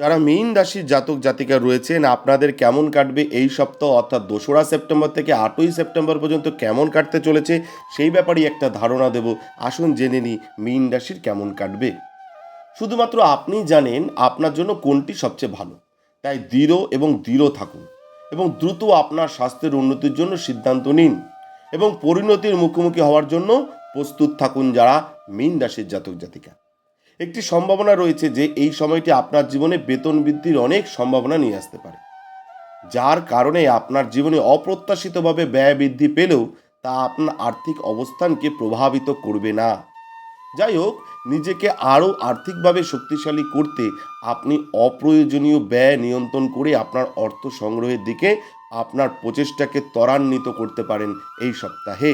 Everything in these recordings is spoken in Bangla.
যারা মীন রাশির জাতক জাতিকা রয়েছেন, আপনাদের কেমন কাটবে এই সপ্তাহ? অর্থাৎ দোসরা সেপ্টেম্বর থেকে আটই সেপ্টেম্বর পর্যন্ত কেমন কাটতে চলেছে? সেই ব্যাপারেই একটা ধারণা দেব। আসুন জেনে নিই মীন রাশির কেমন কাটবে। শুধুমাত্র আপনি জানেন আপনার জন্য কোনটি সবচেয়ে ভালো। তাই দৃঢ় এবং দৃঢ় থাকুন এবং দ্রুত আপনার স্বাস্থ্যের উন্নতির জন্য সিদ্ধান্ত নিন এবং পরিণতির মুখোমুখি হওয়ার জন্য প্রস্তুত থাকুন যারা মীন রাশির জাতক জাতিকা। একটি সম্ভাবনা রয়েছে যে এই সময়টি আপনার জীবনে বেতন বৃদ্ধির অনেক সম্ভাবনা নিয়ে আসতে পারে। যার কারণে আপনার জীবনে অপ্রত্যাশিতভাবে ব্যয় বৃদ্ধি পেলেও তা আপনার আর্থিক অবস্থানকে প্রভাবিত করবে না। যাই হোক, নিজেকে আরও আর্থিকভাবে শক্তিশালী করতে আপনি অপ্রয়োজনীয় ব্যয় নিয়ন্ত্রণ করে আপনার অর্থ সংগ্রহের দিকে আপনার প্রচেষ্টাকে ত্বরান্বিত করতে পারেন এই সপ্তাহে।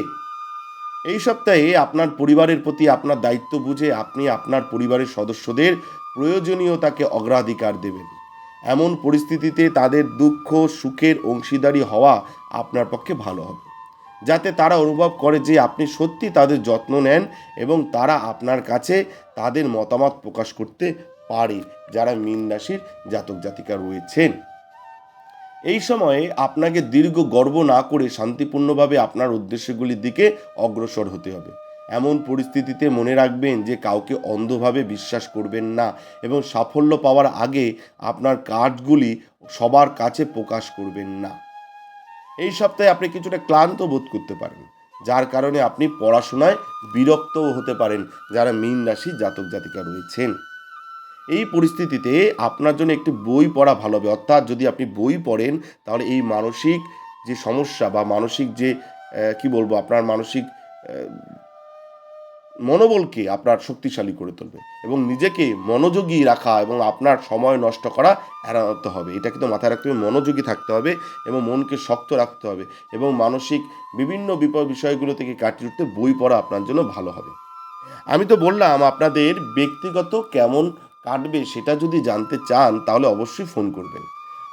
এই সপ্তাহে আপনার পরিবারের প্রতি আপনার দায়িত্ব বুঝে আপনি আপনার পরিবারের সদস্যদের প্রয়োজনীয়তাকে অগ্রাধিকার দেবেন। এমন পরিস্থিতিতে তাদের দুঃখ, সুখের অংশীদারি হওয়া আপনার পক্ষে ভালো হবে। যাতে তারা অনুভব করে যে আপনি সত্যি তাদের যত্ন নেন এবং তারা আপনার কাছে তাদের মতামত প্রকাশ করতে পারে। যারা মীন রাশির জাতক জাতিকা রয়েছেন। এই সময়ে আপনাকে দীর্ঘ গর্ব না করে শান্তিপূর্ণভাবে আপনার উদ্দেশ্যগুলির দিকে অগ্রসর হতে হবে। এমন পরিস্থিতিতে মনে রাখবেন যে কাউকে অন্ধভাবে বিশ্বাস করবেন না এবং সাফল্য পাওয়ার আগে আপনার কাজগুলি সবার কাছে প্রকাশ করবেন না। এই সপ্তাহে আপনি কিছুটা ক্লান্ত বোধ করতে পারেন, যার কারণে আপনি পড়াশোনায় বিরক্তও হতে পারেন, যারা মীন রাশি জাতক জাতিকা রয়েছেন। এই পরিস্থিতিতে আপনার জন্য একটি বই পড়া ভালো হবে। অর্থাৎ যদি আপনি বই পড়েন, তাহলে এই মানসিক যে সমস্যা বা মানসিক যে কি বলব, আপনার মানসিক মনোবলকে আপনার শক্তিশালী করে তুলবে এবং নিজেকে মনোযোগী রাখা এবং আপনার সময় নষ্ট করা এড়াতে হবে। এটা কিন্তু মাথায় রাখতে হবে, মনোযোগী থাকতে হবে এবং মনকে শক্ত রাখতে হবে এবং মানসিক বিভিন্ন বিপদ বিষয়গুলো থেকে কাটিয়ে উঠতে বই পড়া আপনার জন্য ভালো হবে। আমি তো বললাম আপনাদের ব্যক্তিগত কেমন কাটবে সেটা যদি জানতে চান, তাহলে অবশ্যই ফোন করবেন।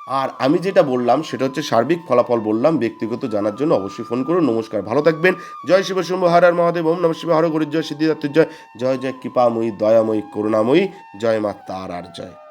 আর আমি যেটা বললাম, সেটা হচ্ছে সার্বিক ফলাফল বললাম, ব্যক্তিগত জানার জন্য অবশ্যই ফোন করুন। নমস্কার, ভালো থাকবেন। জয় শিব শম্ভু, হর হর মহাদেব, ওম নম শিব হর গরির জয় সিদ্ধিদাত্র জয়। জয় জয়, কৃপাময়ী, দয়াময়ী, করুণাময়ী, জয় মা তার আর জয়।